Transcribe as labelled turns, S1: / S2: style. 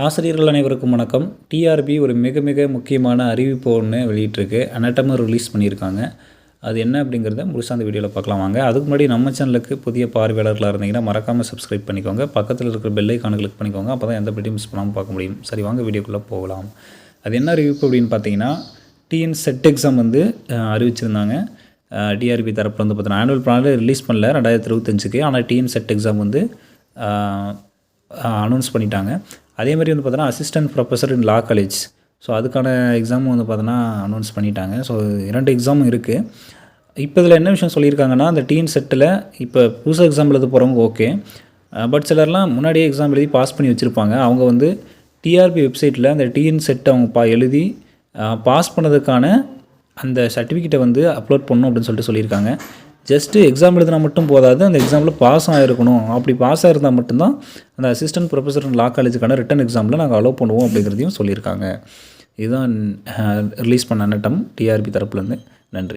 S1: ஆசிரியர்கள் அனைவருக்கும் வணக்கம். டிஆர்பி ஒரு மிக மிக முக்கியமான அறிவிப்பு ஒன்று வெளியிட்டிருக்கு. அனட்டமாக ரிலீஸ் பண்ணியிருக்காங்க. அது என்ன அப்படிங்கிறத முழுசாக அந்த வீடியோவில் பார்க்கலாம் வாங்க. அதுக்கு முன்னாடி நம்ம சேனலுக்கு புதிய பார்வையாளர்களாக இருந்தீங்கன்னா மறக்காமல் சப்ஸ்கிரைப் பண்ணிக்கோங்க. பக்கத்தில் இருக்கிற பெல் ஐக்கானை கிளிக் பண்ணிக்கோங்க. அப்போ தான் எந்த பற்றியும் மிஸ் பண்ணாமல் பார்க்க முடியும். சரி வாங்க வீடியோக்குள்ளே போகலாம். அது என்ன அறிவிப்பு அப்படின்னு பார்த்தீங்கன்னா டிஎன் செட் எக்ஸாம் வந்து அறிவிச்சிருந்தாங்க. டிஆர்பி தரப்பில் வந்து பார்த்தீங்கன்னா ஆனுவல் பிளானில் ரிலீஸ் பண்ணல. ரெண்டாயிரத்தி இருபத்தஞ்சுக்கு ஆனால் டிஎன் செட் எக்ஸாம் வந்து அனௌன்ஸ் பண்ணிட்டாங்க. அதே மாதிரி வந்து பார்த்தோன்னா assistant professor in law college so அதுக்கான எக்ஸாமும் வந்து பார்த்தோன்னா அனௌன்ஸ் பண்ணிட்டாங்க. ஸோ இரண்டு எக்ஸாமும் இருக்குது இப்போ இதில் என்ன விஷயம் சொல்லியிருக்காங்கன்னா அந்த டிஎன் செட்டில் இப்போ புதுசாக எக்ஸாம் எழுத போகிறவங்க ஓகே பட் சிலர்லாம் முன்னாடியே எக்ஸாம் எழுதி பாஸ் பண்ணி வச்சுருப்பாங்க. அவங்க வந்து டிஆர்பி வெப்சைட்டில் அந்த டிஎன் செட் அவங்க பா எழுதி பாஸ் பண்ணதுக்கான அந்த சர்டிஃபிகேட்டை வந்து அப்லோட் பண்ணணும் அப்படின்னு சொல்லிட்டு சொல்லியிருக்காங்க. ஜஸ்ட்டு எக்ஸாம் எழுதினா மட்டும் போதாது அந்த எக்ஸாமில் பாஸ் ஆகிருக்கணும் அப்படி பாஸ் ஆகிருந்தால் மட்டும்தான் அந்த அசிஸ்டன்ட் ப்ரொஃபஸர் லா காலேஜுக்கான ரிட்டன் எக்ஸாமில் நாங்கள் அலோவ் பண்ணுவோம் அப்படிங்கிறதையும் சொல்லியிருக்காங்க. இதுதான் ரிலீஸ் பண்ண நட்டம் டிஆர்பி தரப்புலேருந்து நன்றி.